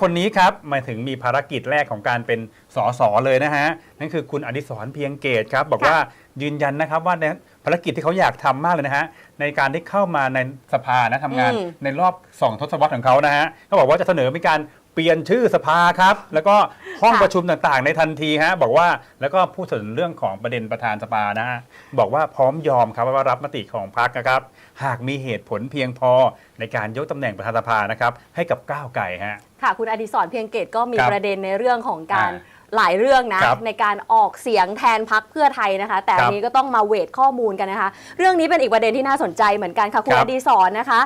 คนนี้ครับหมายถึงมีภารกิจแรกของการเป็นสสเลยนะฮะนั่นคือคุณอดิศรเพียงเกตครับ บอกว่ายืนยันนะครับว่าในภารกิจที่เขาอยากทำมากเลยนะฮะในการได้เข้ามาในสภานะทำงานอืมในรอบสองทศวรรษของเขานะฮะเขาบอกว่าจะเสนอมีการ เปลี่ยนชื่อสภาครับ แล้วก็ห้องประชุมต่างๆ ในทันทีฮะบอกว่าแล้วก็พูดถึงเรื่องของประเด็นประธานสภานะฮะบอกว่าพร้อมยอมครับว่ารับมติของพรรคนะครับ หากมีเหตุผลเพียงพอในการยกตำแหน่งประธานสภานะครับให้กับก้าวไก่ฮะค่ะคุณอดิศรเพียงเกตก็มีครับประเด็นในเรื่องของการอ่าหลายเรื่องนะครับในการออกเสียงแทนพักเพื่อไทยนะคะ แต่ครัอับนนี้ก็ต้องมาเวทข้อมูลกันนะคะ เรื่องนี้เป็นอีกประเด็นที่น่าสนใจเหมือนกันค่ะคุณครัอบดิศรนะคะ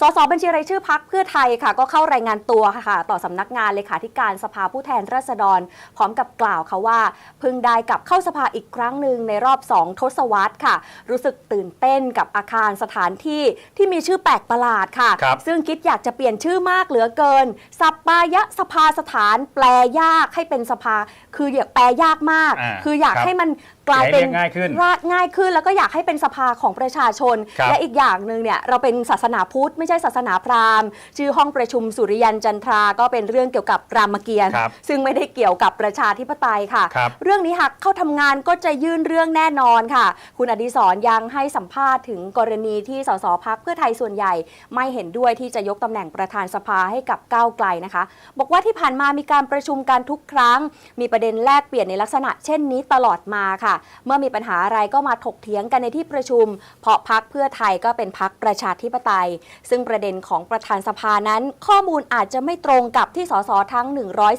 สสบัญชีรายชื่อพักเพื่อไทยค่ะ ก็เข้ารายงานตัวค่ะ ต่อสำนักงานเลขาธิการสภาผู้แทนราษฎร พร้อมกับกล่าวค่ะว่าเพิ่งได้กลับเข้าสภาอีกครั้งหนึ่งในรอบ 2 ทศวรรษค่ะ รู้สึกตื่นเต้นกับอาคารสถานที่ที่มีชื่อแปลกประหลาดค่ะครับซึ่งคิดอยากจะเปลี่ยนชื่อมากเหลือเกินสัปปายะสภาสถานแปลยากให้เป็นสภา คืออยากแปลยากมากอ่าคืออยากครับให้มัน กลายเป็นให้เรียกง่ายขึ้นราง่ายขึ้น แล้วก็อยากให้เป็นสภาของประชาชนครับและอีกอย่างหนึ่งเนี่ยเราเป็นศาสนาพุทธไม่ใช่ศาสนาพราหมณ์ ชื่อห้องประชุมสุริยันจันทราก็เป็นเรื่องเกี่ยวกับรามเกียรติ์ครับซึ่งไม่ได้เกี่ยวกับประชาธิปไตยค่ะครับเรื่องนี้หากเข้าทำงานก็จะยื่นเรื่องแน่นอนค่ะ คุณอดิศรยังให้สัมภาษณ์ถึงกรณีที่สสพักเพื่อไทยส่วนใหญ่ ไม่เห็นด้วยที่จะยกตำแหน่งประธานสภาให้กับก้าวไกลนะคะ บอกว่าที่ผ่านมามีการประชุมกันทุกครั้ง มีประเด็นแลกเปลี่ยนในลักษณะเช่นนี้ตลอดมาค่ะเมื่อมีปัญหาอะไรก็มาถกเถียงกันในที่ประชุม เพราะพักเพื่อไทยก็เป็นพักประชาธิปไตย ซึ่งประเด็นของประธานสภานั้น ข้อมูลอาจจะไม่ตรงกับที่สสทั้ง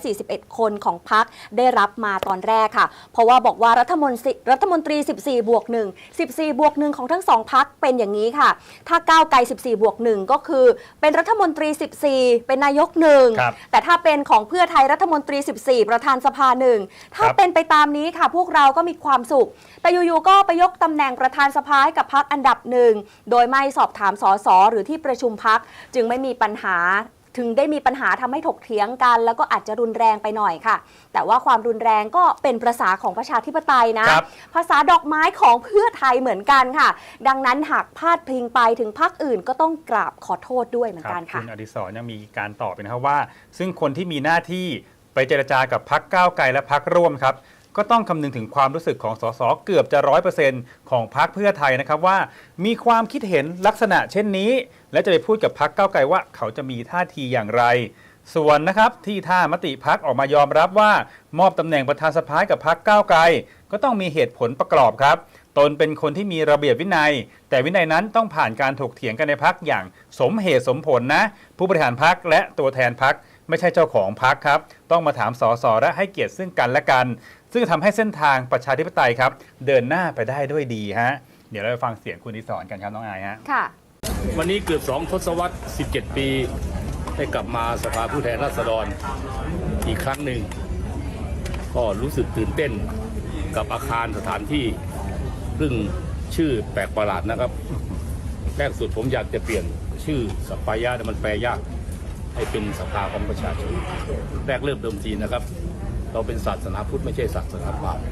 141 คนของพักได้รับมาตอนแรกค่ะ เพราะว่าบอกว่ารัฐมนตรีรัฐมนตรี 14 บวก 1 14 บวก 1 ของทั้งสองพักเป็นอย่างนี้ค่ะ ถ้าก้าวไกล 14 บวก 1 ก็คือ เป็นรัฐมนตรี 14 เป็นนายกหนึ่งครับแต่ถ้าเป็นของเพื่อไทยรัฐมนตรี 14 ประธานสภาหนึ่งถ้าครับเป็นไปตามนี้ค่ะ พวกเราก็มีความสุข แต่อยู่ๆก็ไปยกตำแหน่งประธานสภาให้กับพักอันดับหนึ่ง โดยไม่สอบถามสสหรือที่ประชุมพักจึงไม่มีปัญหาถึงได้มีปัญหาทำให้ถกเถียงกัน แล้วก็อาจจะรุนแรงไปหน่อยค่ะ แต่ว่าความรุนแรงก็เป็นภาษาของประชาธิปไตยนะครับภาษาดอกไม้ของเพื่อไทยเหมือนกันค่ะ ดังนั้นหากพลาดพลิงไปถึงพักอื่นก็ต้องกราบขอโทษด้วยเหมือนครับกันค่ะคุณอดิศรยังมีการตอบอีกนะครับว่า ซึ่งคนที่มีหน้าที่ไปเจรจากับพักก้าวไกลและพักร่วมครับ ก็ต้องคำนึงถึงความรู้สึกของสสเกือบจะร้อยเปอร์เซ็นต์ของพักเพื่อไทยนะครับว่า มีความคิดเห็นลักษณะเช่นนี้ และจะไปพูดกับพักก้าวไกลว่าเขาจะมีท่าทีอย่างไร ส่วนนะครับที่ถ้ามติพักออกมายอมรับว่า มอบตำแหน่งประธานสภากับพักก้าวไกล ก็ต้องมีเหตุผลประกอบครับตนเป็นคนที่มีระเบียบวินัย แต่วินัยนั้นต้องผ่านการถกเถียงกันในพักอย่างสมเหตุสมผลนะ ผู้บริหารพักและตัวแทนพักไม่ใช่เจ้าของพักครับ ต้องมาถามสอสอและให้เกียรติซึ่งกันและกัน ซึ่งทำให้เส้นทางประชาธิปไตยครับ เดินหน้าไปได้ด้วยดีฮะเดี๋ยวเราไปฟังเสียงคุณดิศรกันครับน้องอายฮะค่ะ วันนี้เกือบสองทศวรรษ 17 ปีได้กลับมาสภาผู้แทนราษฎรอีกครั้งหนึ่งก็รู้สึกตื่นเต้นกับอาคารสถานที่ซึ่งชื่อแปลกประหลาดนะครับ แรกสุดผมอยากจะเปลี่ยนชื่อสปายะเนี่ยมันแปลยากให้เป็นสภาของประชาชน แรกเริ่มเดิมทีนะครับ เราเป็นศาสนาพุทธไม่ใช่ศาสนาพราหมณ์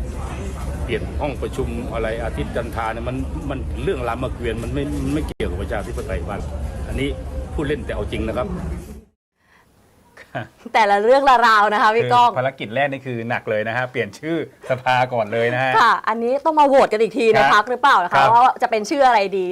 เปลี่ยนห้องประชุมอะไรอาทิตย์จันทราเนี่ยมันมันเรื่องรามเกียรติ์มันไม่มันไม่เกี่ยวกับประชาธิปไตยบ้านอันนี้พูดเล่นแต่เอาจริงนะครับแต่ละเรื่องละราวนะคะคืพี่อก้องภารกิจแรกนี่คือหนักเลยนะฮะเปลี่ยนชื่อสภาก่อนเลยนะฮะค่ะ อันนี้ต้องมาโหวตกันอีกทีในครับพักหรือเปล่านะครัคะบว่าจะเป็นชื่ออะไรดี